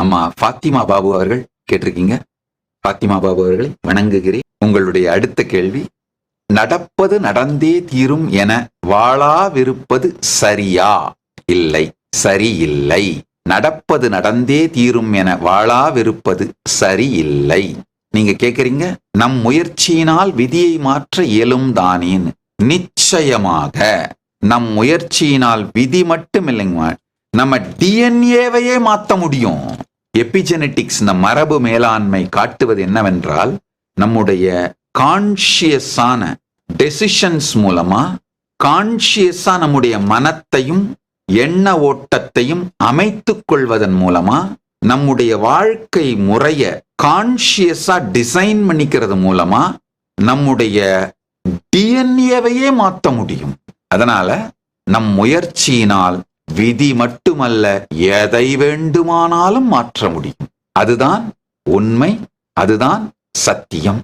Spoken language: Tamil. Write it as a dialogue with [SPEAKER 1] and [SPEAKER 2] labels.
[SPEAKER 1] அம்மா ஃபாத்திமா பாபு அவர்கள் கேட்டிருக்கீங்க. ஃபாத்திமா பாபு அவர்களை வணங்குகிறேன். உங்களுடைய அடுத்த கேள்வி நடப்பது நடந்தே தீரும் என வாழாவிருப்பது சரியா? இல்லை சரியில்லை. நடப்பது நடந்தே தீரும் என வாழாவிருப்பது சரியில்லை. நீங்க கேக்குறீங்க? நம் முயற்சியினால் விதியை மாற்ற இயலும் தானேன்னு நிச்சயமாக நம் முயற்சியினால் விதி மட்டும் இல்லைங்க நம்ம டிஎன்ஏவையே மாத்த முடியும். எபிஜெனட்டிக்ஸ் இந்த மரபு மேலாண்மை காட்டுவது என்னவென்றால் நம்முடைய கான்ஷியஸான டெசிஷன்ஸ் மூலமா கான்ஷியஸா நம்முடைய மனத்தையும் எண்ண ஓட்டத்தையும் அமைத்து கொள்வதன் மூலமா நம்முடைய வாழ்க்கை முறைய கான்ஷியஸா டிசைன் பண்ணிக்கிறது மூலமா நம்முடைய டிஎன்ஏவையே மாற்ற முடியும். அதனால நம் முயற்சியினால் விதி மட்டுமல்ல எதை வேண்டுமானாலும் மாற்ற முடியும். அதுதான் உண்மை அதுதான் சத்தியம்.